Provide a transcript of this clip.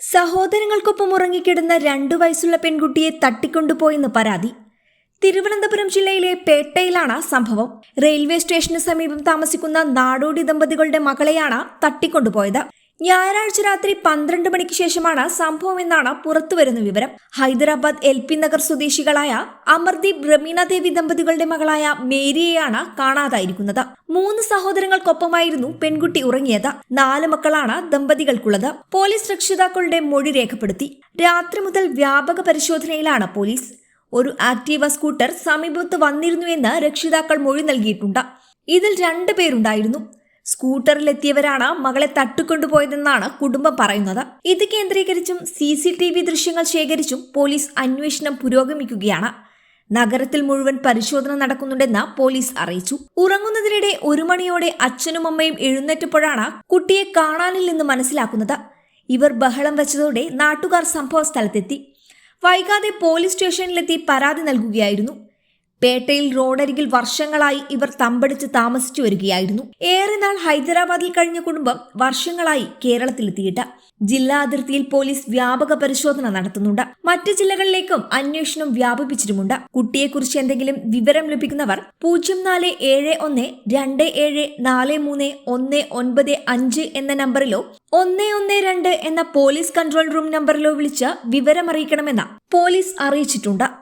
സഹോദരങ്ങൾക്കൊപ്പം ഉറങ്ങിക്കിടന്ന രണ്ടു വയസ്സുള്ള പെൺകുട്ടിയെ തട്ടിക്കൊണ്ടുപോയെന്ന് പരാതി. തിരുവനന്തപുരം ജില്ലയിലെ പേട്ടയിലാണ് സംഭവം. റെയിൽവേ സ്റ്റേഷന് സമീപം താമസിക്കുന്ന നാടോടി ദമ്പതികളുടെ മകളെയാണ് തട്ടിക്കൊണ്ടുപോയത്. ഞായറാഴ്ച രാത്രി പന്ത്രണ്ട് മണിക്ക് ശേഷമാണ് സംഭവം എന്നാണ് പുറത്തുവരുന്ന വിവരം. ഹൈദരാബാദ് എൽ പി നഗർ സ്വദേശികളായ അമർദീപ് റമീന ദേവി ദമ്പതികളുടെ മകളായ മേരിയെയാണ് കാണാതായിരിക്കുന്നത്. മൂന്ന് സഹോദരങ്ങൾക്കൊപ്പമായിരുന്നു പെൺകുട്ടി ഉറങ്ങിയത്. നാല് മക്കളാണ് ദമ്പതികൾക്കുള്ളത്. പോലീസ് രക്ഷിതാക്കളുടെ മൊഴി രേഖപ്പെടുത്തി. രാത്രി മുതൽ വ്യാപക പരിശോധനയിലാണ് പോലീസ്. ഒരു ആക്ടീവ സ്കൂട്ടർ സമീപത്ത് വന്നിരുന്നുവെന്ന് രക്ഷിതാക്കൾ മൊഴി നൽകിയിട്ടുണ്ട്. ഇതിൽ രണ്ടു പേരുണ്ടായിരുന്നു. സ്കൂട്ടറിലെത്തിയവരാണ് മകളെ തട്ടിക്കൊണ്ടുപോയതെന്നാണ് കുടുംബം പറയുന്നത്. ഇത് കേന്ദ്രീകരിച്ചും സി സി ടി വി ദൃശ്യങ്ങൾ ശേഖരിച്ചും പോലീസ് അന്വേഷണം പുരോഗമിക്കുകയാണ്. നഗരത്തിൽ മുഴുവൻ പരിശോധന നടക്കുന്നുണ്ടെന്ന് പോലീസ് അറിയിച്ചു. ഉറങ്ങുന്നതിനിടെ ഒരു മണിയോടെ അച്ഛനും അമ്മയും എഴുന്നേറ്റപ്പോഴാണ് കുട്ടിയെ കാണാനില്ലെന്ന് മനസ്സിലാക്കുന്നത്. ഇവർ ബഹളം വെച്ചതോടെ നാട്ടുകാർ സംഭവ സ്ഥലത്തെത്തി. വൈകാതെ പോലീസ് സ്റ്റേഷനിലെത്തി പരാതി നൽകുകയായിരുന്നു. പേട്ടയിൽ റോഡരികിൽ വർഷങ്ങളായി ഇവർ തമ്പടിച്ച് താമസിച്ചു വരികയായിരുന്നു. ഏറെ നാൾ ഹൈദരാബാദിൽ കഴിഞ്ഞ കുടുംബം വർഷങ്ങളായി കേരളത്തിലെത്തിയിട്ട് ജില്ലാ അതിർത്തിയിൽ പോലീസ് വ്യാപക പരിശോധന നടത്തുന്നുണ്ട്. മറ്റു ജില്ലകളിലേക്കും അന്വേഷണം വ്യാപിപ്പിച്ചിട്ടുമുണ്ട്. കുട്ടിയെക്കുറിച്ച് എന്തെങ്കിലും വിവരം ലഭിക്കുന്നവർ പൂജ്യം നാല് ഏഴ് ഒന്ന് രണ്ട് ഏഴ് നാല് മൂന്ന് ഒന്ന് ഒൻപത് അഞ്ച് എന്ന നമ്പറിലോ ഒന്ന് ഒന്ന് രണ്ട് എന്ന പോലീസ് കൺട്രോൾ റൂം നമ്പറിലോ വിളിച്ച് വിവരമറിയിക്കണമെന്ന് പോലീസ് അറിയിച്ചിട്ടുണ്ട്.